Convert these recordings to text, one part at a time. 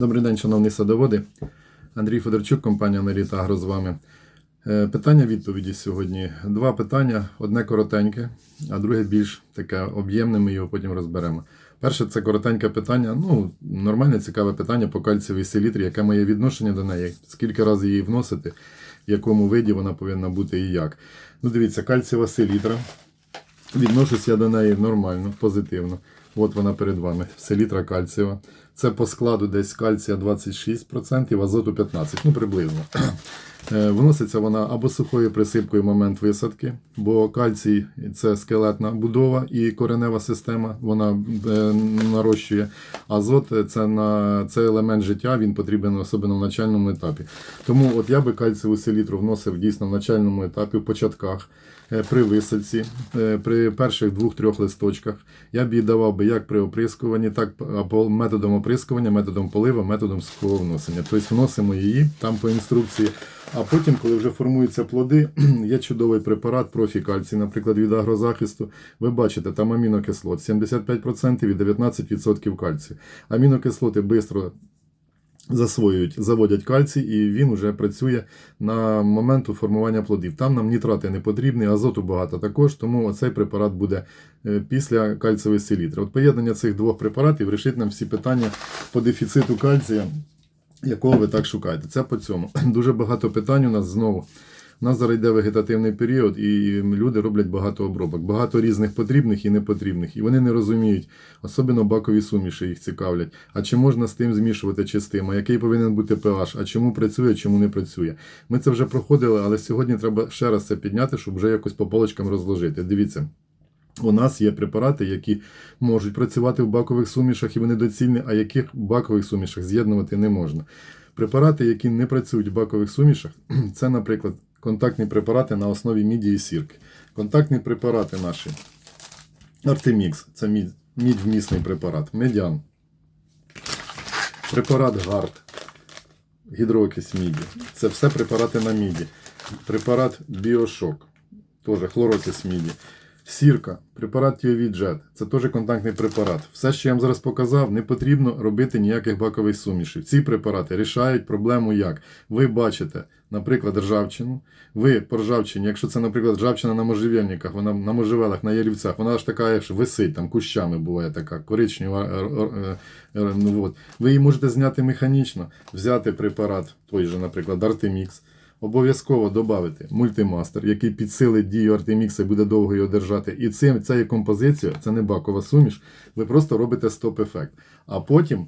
Добрий день, шановні садоводи. Андрій Федорчук, компанія Меріт Агро з вами. Е, Питання відповіді сьогодні. Два питання: одне коротеньке, а друге більш таке об'ємне. Ми його потім розберемо. Перше це коротеньке питання. Ну, нормальне, цікаве питання по кальцієвій селітрі, яке моє відношення до неї, скільки разів її вносити, в якому виді вона повинна бути і як. Ну, дивіться, кальцієва селітра. Відношусь я до неї нормально, позитивно. От вона перед вами. Селітра кальцієва. Це по складу десь кальція 26%, азоту 15%, ну приблизно. Е, Вноситься вона або сухою присипкою в момент висадки, бо кальцій це скелетна будова і коренева система, вона е, нарощує. Азот це, на, це елемент життя, він потрібен особливо в начальному етапі. Тому от я би кальцієву селітру вносив дійсно в начальному етапі, в початках. е, При висадці, е, при перших двох-трьох листочках я б її давав би як при оприскуванні, так або методом оприскування, методом полива, методом сухого вносення. Тобто вносимо її там по інструкції. А потім, коли вже формуються плоди, є чудовий препарат профікальцій, наприклад, від агрозахисту. Ви бачите, там амінокислот 75% і 19% кальцію. Амінокислоти швидко засвоюють, заводять кальцій, і він вже працює на моменту формування плодів. Там нам нітрати не потрібні, азоту багато також, тому цей препарат буде е, після кальцієвої селітри. От поєднання цих двох препаратів рішить нам всі питання по дефіциту кальція, якого ви так шукаєте. Це по цьому. Дуже багато питань у нас знову. У нас зараз йде вегетативний період, і люди роблять багато обробок, багато різних потрібних і непотрібних. І вони не розуміють, особливо бакові суміші їх цікавлять. А чи можна з тим змішувати чи який повинен бути pH? А чому працює, чому не працює? Ми це вже проходили, але сьогодні треба ще раз це підняти, щоб вже якось по полочкам розложити. Дивіться. У нас є препарати, які можуть працювати в бакових сумішах і вони доцільні, а яких в бакових сумішах з'єднувати не можна. Препарати, які не працюють в бакових сумішах, це, наприклад, контактні препарати на основі міді і сірки. Контактні препарати наші. Артемікс це мідь, мідь вмісний препарат. Медян. Препарат Гард. Гідроокись міді. Це все препарати на міді. Препарат Біошок. Теж хлорокис міді. Сірка, препарат Тіовіджет, це теж контактний препарат. Все, що я вам зараз показав, не потрібно робити ніяких бакових сумішів. Ці препарати рішають проблему як. Ви бачите, наприклад, ржавчину. Ви по ржавчині, якщо це, наприклад, ржавчина на можжевельниках, вона на можжевелах, на ялівцях, вона ж така, як висить, там кущами буває така, коричнева. е, е, е, ну, от. Ви її можете зняти механічно, взяти препарат, той же, наприклад, Артемікс. Обов'язково додати мультимастер, який підсилить дію Артемікса і буде довго його держати. І цим, цією композицією, це не бакова суміш, ви просто робите стоп-ефект. А потім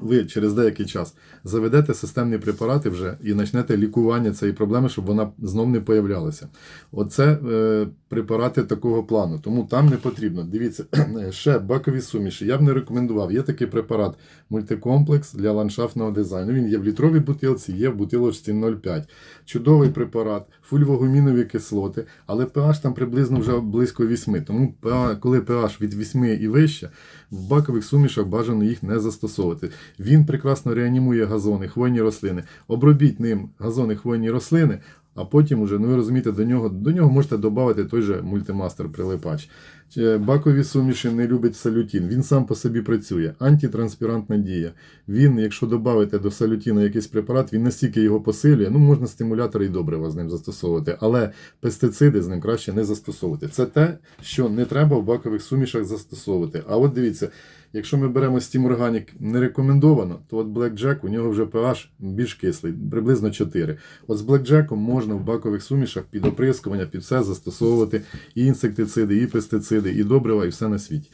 ви через деякий час заведете системні препарати вже і почнете лікування цієї проблеми, щоб вона знов не появлялася. Оце е, препарати такого плану, тому там не потрібно. Дивіться, ще бакові суміші. Я б не рекомендував. Є такий препарат мультикомплекс для ландшафтного дизайну. Він є в літровій бутилці, є в бутилочці 0,5. Чудовий препарат, фульвогумінові кислоти, але pH там приблизно вже близько 8. Тому коли pH від 8 і вище, в бакових сумішах бажано їх не застосовувати. Він прекрасно реанімує газони, хвойні рослини. Обробіть ним газони, хвойні рослини, а потім уже, ну ви розумієте, до нього, до нього можете додати той же мультимастер прилипач. Е, Бакові суміші не любить салютін. Він сам по собі працює. Антитранспірантна дія. Він, якщо додати до салютіна якийсь препарат, він настільки його посилює, ну можна стимулятори і добрива з ним застосовувати, але пестициди з ним краще не застосовувати. Це те, що не треба в бакових сумішах застосовувати. А от дивіться, якщо ми беремо Steam Organic не рекомендовано, то от Blackjack у нього вже pH більш кислий, приблизно 4. От з Blackjack можна в бакових сумішах під оприскування, під все застосовувати і інсектициди, і пестициди, і добрива, і все на світі.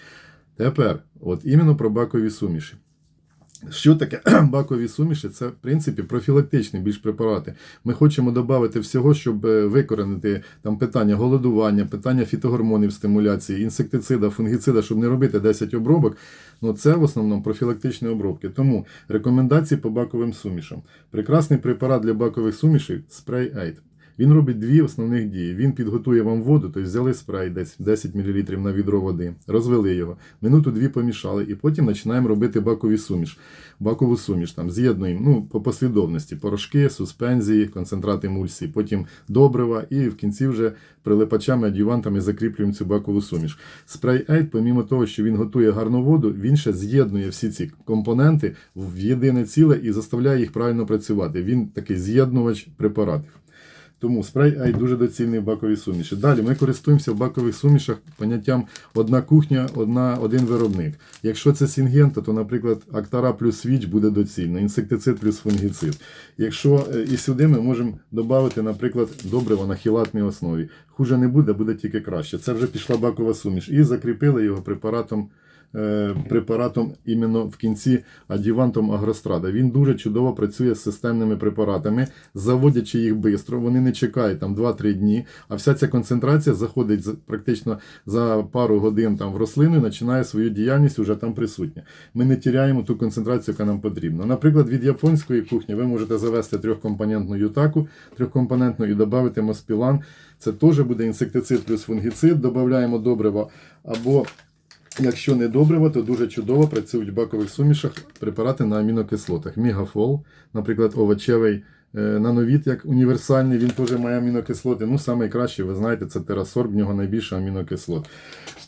Тепер, от іменно про бакові суміші. Що таке бакові суміші? Це, в принципі, профілактичні більш препарати. Ми хочемо додати всього, щоб е, викоренити там питання голодування, питання фітогормонів стимуляції, інсектицида, фунгіцида, щоб не робити 10 обробок. Ну це в основному профілактичні обробки. Тому рекомендації по баковим сумішам. Прекрасний препарат для бакових сумішей спрей Aid. Він робить дві основних дії. Він підготує вам воду, тобто взяли спрей десь 10 мл на відро води, розвели його, минуту-дві помішали, і потім починаємо робити бакові суміш. Бакову суміш там з'єднуємо ну, по послідовності: порошки, суспензії, концентрат емульсії, потім добрива, і в кінці вже прилипачами, адювантами закріплюємо цю бакову суміш. Спрей Aid, помімо того, що він готує гарну воду, він ще з'єднує всі ці компоненти в єдине ціле і заставляє їх правильно працювати. Він такий з'єднувач препаратів. Тому спрей Ай дуже доцільний в баковій суміші. Далі ми користуємося в бакових сумішах поняттям одна кухня, одна, один виробник. Якщо це сінгента, то, наприклад, актара плюс свіч буде доцільно, інсектицид плюс фунгіцид. Якщо е, і сюди ми можемо додати, наприклад, добриво на хілатній основі. Хуже не буде, буде тільки краще. Це вже пішла бакова суміш. І закріпили його препаратом. Е, Препаратом іменно в кінці адювантом Агрострада. Він дуже чудово працює з системними препаратами, заводячи їх швидко, вони не чекають там 2-3 дні, а вся ця концентрація заходить практично за пару годин там в рослину і починає свою діяльність уже там присутня. Ми не тіряємо ту концентрацію, яка нам потрібна. Наприклад, від японської кухні ви можете завести трьохкомпонентну ютаку, трьохкомпонентну і додати моспілан. Це теж буде інсектицид плюс фунгіцид, додаємо добрива або Якщо не добриво, то дуже чудово працюють в бакових сумішах препарати на амінокислотах. Мігафол, наприклад, овочевий е, нановіт, як універсальний, він теж має амінокислоти. Ну, найкращий, ви знаєте, це терасорб, в нього найбільше амінокислот.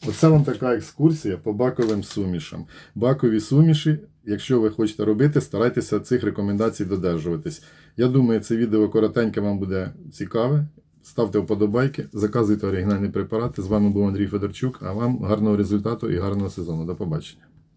Оце вам така екскурсія по баковим сумішам. Бакові суміші, якщо ви хочете робити, старайтеся цих рекомендацій додержуватись. Я думаю, це відео коротеньке вам буде цікаве. Ставте вподобайки, заказуйте оригінальні препарати. З вами був Андрій Федорчук. А вам гарного результату і гарного сезону. До побачення.